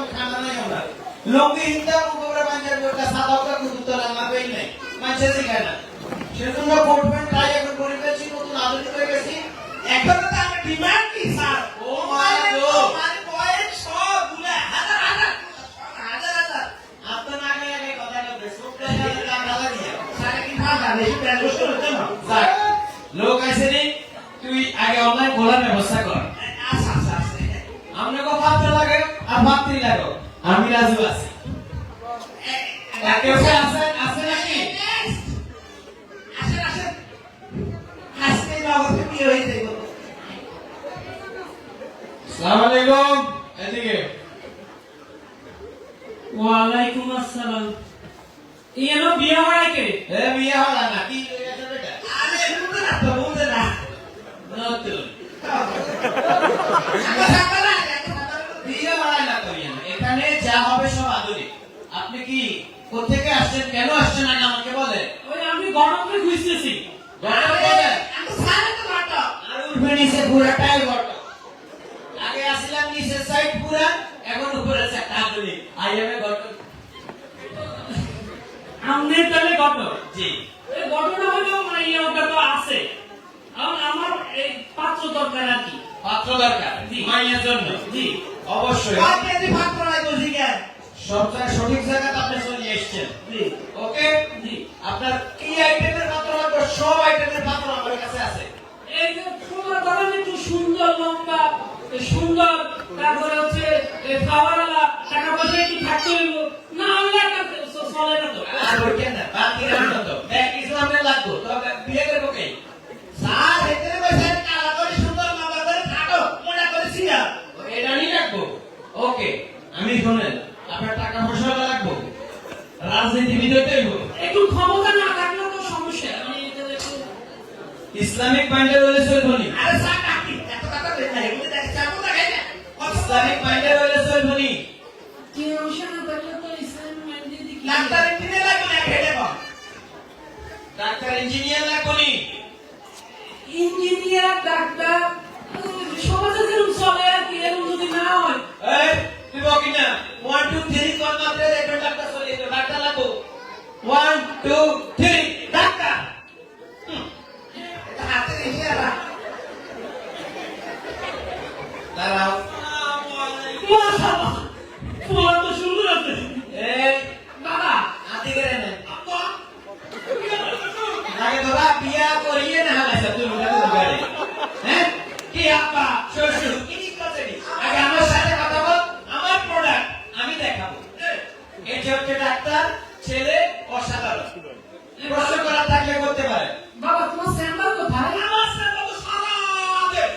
করে দেখলাম খানা লঙ্গি হিন্দাম উপরে পাঞ্জাবি ওটা সাদা ওটা তো রান্না পেই নাই। মাঝে শিখায় না সেজন্য প্যান্ট টাই এখন পরে ফেলছি, নতুন আধুনিক হয়ে গেছি। এখন তো আমার ডিমান্ড কি, স্যার? ও মাই গড। আমার বয়স সবগুলা হাজার হাজার হাজার হাজার। আপনার আগে আগে কথা বলতে সবটা জানে কামড়া লাগিয়ে সারা কি ভাষা বেশি প্যান্ট হচ্ছে না? লোক আছে ভাবতেই লাগো আমি রাজু আছি। আছে? নাকি? আসেন আসেন। আজকে নগদে বিয়ে হয়ে যাইব? সালাম আলাইকুম। এদিকে। ওয়ালাইকুম আসসালাম। এলো বিয়ে হয় কে এ বিয়ে হলো না কি বেটা আরে বুঝতে না তো বুঝতে না। নতুন আমার সামনে না। বিয়ে না করিয়েন এখানে যা হবে সব আধুনিক। আপনি কি কোথেকে আসছেন কেন আসছেন আগে আমাকে বলেন? ওই আমি আমি সারা তো নাটক আর উঠবে নিচে পুরাটাই গল্প আগে আসলাম নিচে সাইড পুরা এখন উপরে একটা আধুনিক। আই এম এ গল্প আমনে তাহলে গট জি। এই ঘটনা হলো মাইয়া ওটা তো আছে। এখন আমার এই পাত্র দরকার আর কি। পাত্র দরকার। জি। মাইয়ের জন্য। জি। অবশ্যই। কয় কেজি ভাত করাই বলছি কেন সব জায়গায় সঠিক জায়গায় আপনি চলে এসেছেন। জি। ওকে? জি। আপনার কি আইটেমের পাত্র লাগবে? সব আইটেমের পাত্র আমার কাছে আছে। এই যে তোমার ধরেন একটু সুন্দর লম্বা সুন্দর তারপরে হচ্ছে খাওয়ারওয়ালা টাকা পয়সা একটু থাকতে হইব না একটা চলে না তো আর কেন বাকি রাখো ইসলামিক মাইন্ডের হলে সৈবনি আরে সা কাকি এত কথা বলে না এগুলো দেখে চাপ না গাই ইসলামিক মাইন্ডের হলে সৈবনি কি অনুষ্ঠান করলে তো ইসলাম মাইন্ডে দিকে ডাক্তার ইঞ্জিনিয়ার লাগবে না হেডে বা ডাক্তার ইঞ্জিনিয়ার লাগবে ইঞ্জিনিয়ার ডাক্তার 1 2 বিয়া করিয়ে না হালাইছে তুই মুখে তো গাড়ি হ্যাঁ কি আপা শ্বশুর কি করছে আগে আমার সাথে কথা বল আমার প্রোডাক্ট আমি দেখাবো যে হচ্ছে ডাক্তার ছেলে অসাধারণ। প্রশ্ন করা থাকলে করতে পারে। বাবা তোমার চেম্বার কোথায়? আমার সাথে তো সারা দেশ,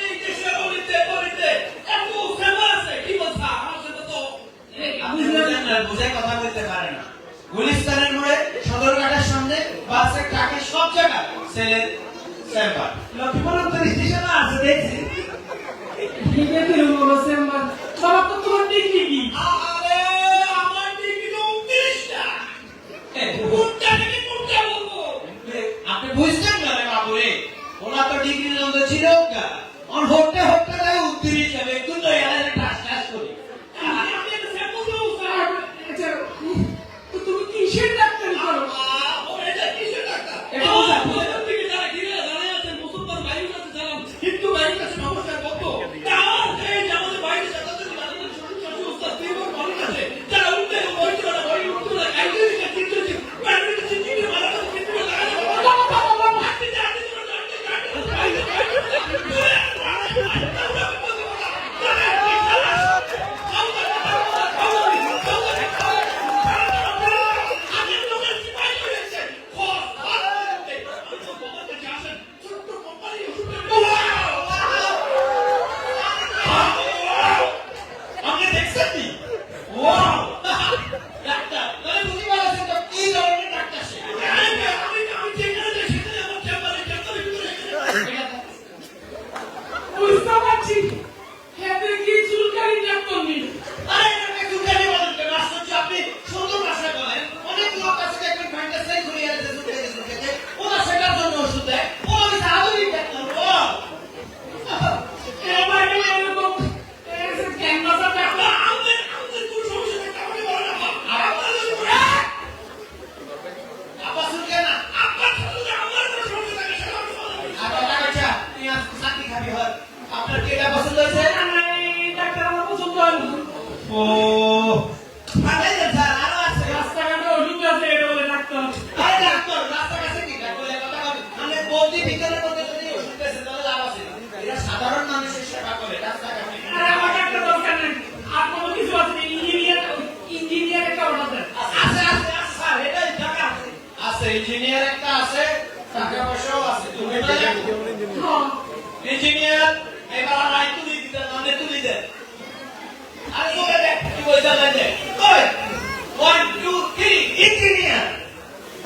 এই দেশের গলিতে গলিতে এত ফেমাস আছে। কি বলছ? আমার সাথে তো বুঝে কথা বলতে পারে না। গুলিস্তানের চেম্বার লক্ষ্মীপুর স্টেশনে আছে দেখছি চেম্বার তো তোমার ডিগ্রি কি আরে আমার ডিগ্রি উনত্রিশটা কোনটা থেকে কোনটা বলব আপনি বুঝতেন না রে বাবু রে ওরা তো ডিগ্রি নন্দ ছিল অন hoje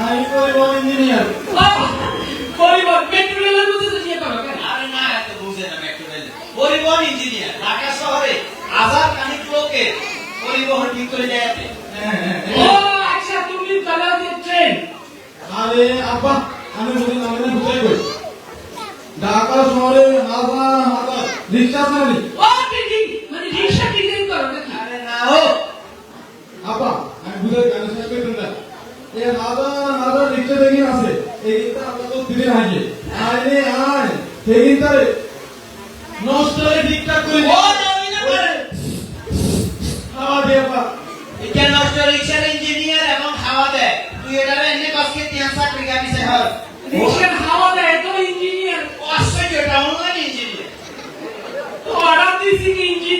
পরিবহন ইঞ্জিনিয়ার পরিবহন মেট্রোরেলের মধ্যে তো নিয়ে পরিবহন ইঞ্জিনিয়ার ঢাকা শহরে হাজার খানিক লোকে পরিবহন ঠিক করে দেয় ও আচ্ছা, তুমি চালাও যে ট্রেন? আরে আব্বা আমি বুঝি না আমি বুঝাই ঢাকা শহরে রিক্সা চালানি নষ্ট করে ঠিকঠাক করে ও এটা নষ্ট রিক্সার ইঞ্জিনিয়ার এবং হাওয়া দেয় তুই এটা এনে কসকে তিয়ান চাকরি গামি শহর দেয় তো ইঞ্জিনিয়ার। ও ইঞ্জিনিয়ার। তো আরাম দিছি engineer?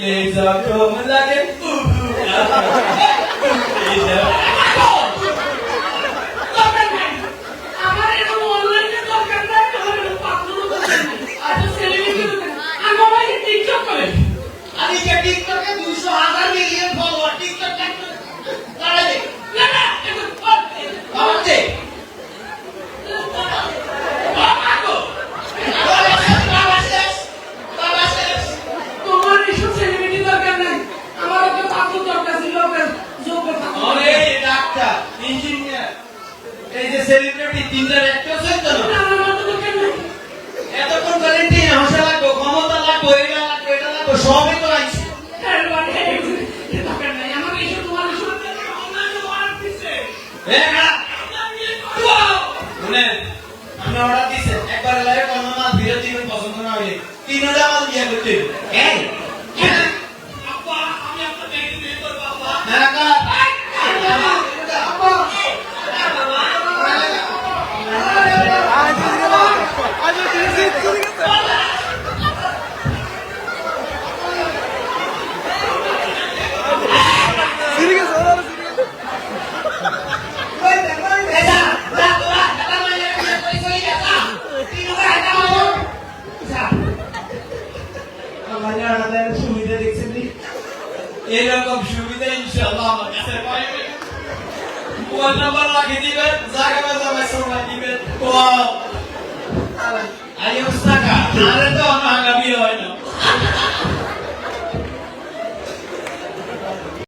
Ladies and gentlemen, like a boo-boo. Yeah. দোকানে আনা দেন সুবিধা দেখছেন এরকম সুবিধা ইনশাল্লাহ আমার কাছে নাম্বার লাগিয়ে দিবেন জায়গা জায়গায় সময় দিবেন। ওয়াও। আই অবস্থা আরে তো আমার আগামী হয় না।